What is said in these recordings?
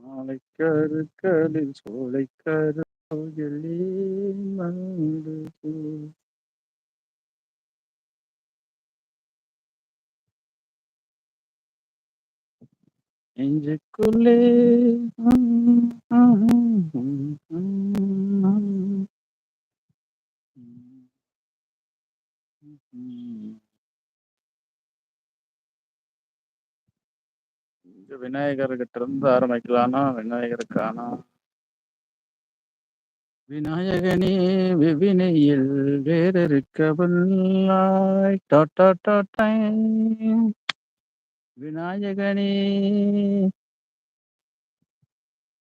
மாலைக்கருக்களில் சோலைக்கரு கோயிலே வந்து போ. நெஞ்சுக்குள்ளே ம், இங்க விநாயகர்கிட்ட இருந்து ஆரம்பிக்கலாம்னா விநாயகர் விநாயகனே விவினையில் வேறறுக்கவல்லாய் டாட்டா டாட்டா விநாயகனே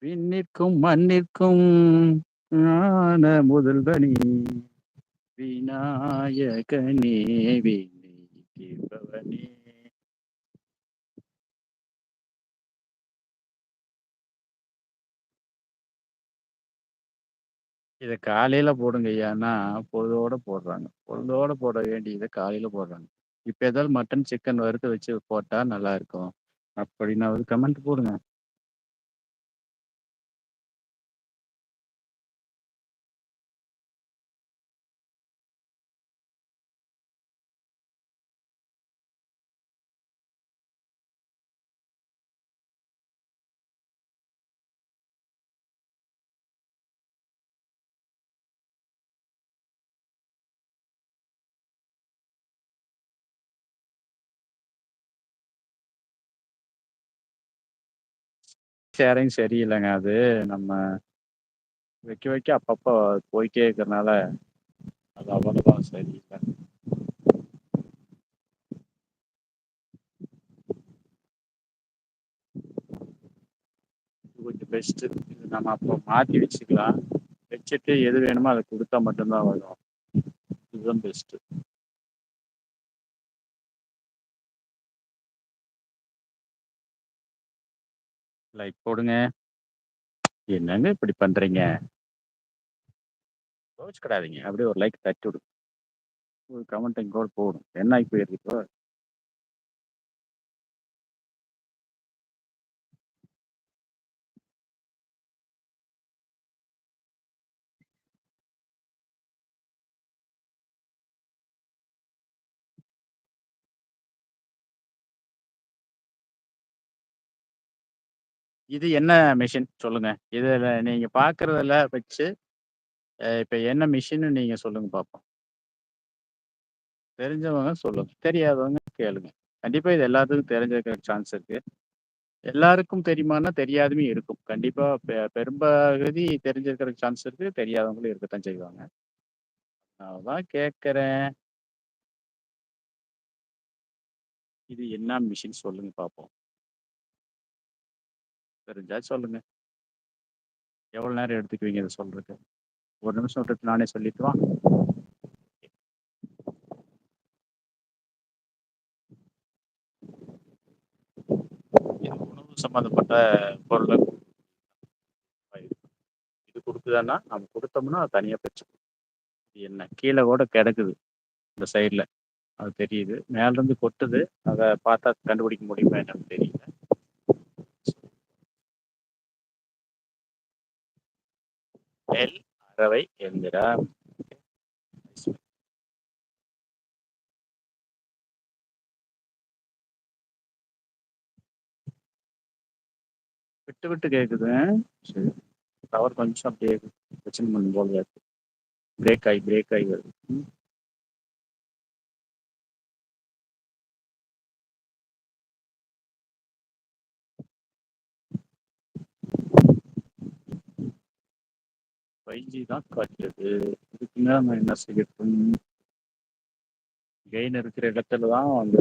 விண்ணிற்கும் மண்ணிற்கும் ஞான முதல்வனே. விநாயகனே வினை கேட்பவனே இத காலையில போடுங்கய்யான்னா பொழுதோட போடுறாங்க. பொழுதோட போட வேண்டியதை காலையில போடுறாங்க. இப்ப ஏதாவது மட்டன் சிக்கன் வறுத்து வச்சு போட்டா நல்லா இருக்கும். அப்படின்னு ஒரு கமெண்ட் போடுங்க. ஷேரிங் சரியில்லைங்க. அது நம்ம வைக்க வைக்க அப்பப்போ போயிட்டே இருக்கிறனால அது அவ்வளோதான் சரியில்லை. இது கொஞ்சம் பெஸ்ட்டு இது நம்ம அப்போ மாற்றி வச்சுக்கலாம். வச்சுட்டு எது வேணுமோ அதை கொடுத்தா மட்டும்தான் வரும். இதுதான் பெஸ்ட்டு லைக் போடுங்க. என்னங்க இப்படி பண்றீங்க? கோச்சுக்கிடாதீங்க அப்படியே ஒரு லைக் தட்டி விடுங்க ஒரு கமெண்ட் கூட போடும் என்ன ஆகி போயிருக்கு இது என்ன மிஷின் சொல்லுங்க. இதுல நீங்க பாக்குறதுல வச்சு அஹ், இப்ப என்ன மிஷின்னு நீங்க சொல்லுங்க பாப்போம். தெரிஞ்சவங்க சொல்லுங்க. தெரியாதவங்க கேளுங்க. கண்டிப்பா இது எல்லாத்துக்கும் தெரிஞ்சிருக்கிற சான்ஸ் இருக்கு. எல்லாருக்கும் தெரியுமான்னா தெரியாதுமே இருக்கும். கண்டிப்பா பெ- பெரும்பகுதி தெரிஞ்சிருக்கிற சான்ஸ் இருக்கு. தெரியாதவங்களும் இருக்கத்தான் செய்வாங்க. அதான் கேக்குறேன். இது என்ன மிஷின் சொல்லுங்க பாப்போம். தெரிஞ்சா சொல்லுங்க. எவ்வளவு நேரம் எடுத்துக்குவீங்க இதை சொல்றதுக்கு? ஒரு நிமிஷம் விட்டுட்டு நானே சொல்லிட்டுவா உணவு சம்பந்தப்பட்ட பொருள் இது கொடுக்குதான்னா நம்ம கொடுத்தோம்னா அது தனியா பிரச்சனை இது என்ன? கீழே கூட கிடக்குது. இந்த சைடுல அது தெரியுது. மேல இருந்து கொட்டுது. அதை பார்த்தா கண்டுபிடிக்க முடியுமா என்னன்னு தெரியல. எல் அறவை எந்திரம். விட்டு விட்டு கேக்குது. சரி. டவர் கொஞ்சம் அப்படியே பிரச்சனை பண்ணும் போல இருக்கு. பிரேக் ஆகி பிரேக் ஆகி வருது. ஃபைவ் ஜி தான் காட்டியது இதுக்கு நம்ம என்ன செய்யட்டும்? கெயின் இருக்கிற இடத்துல தான் வந்து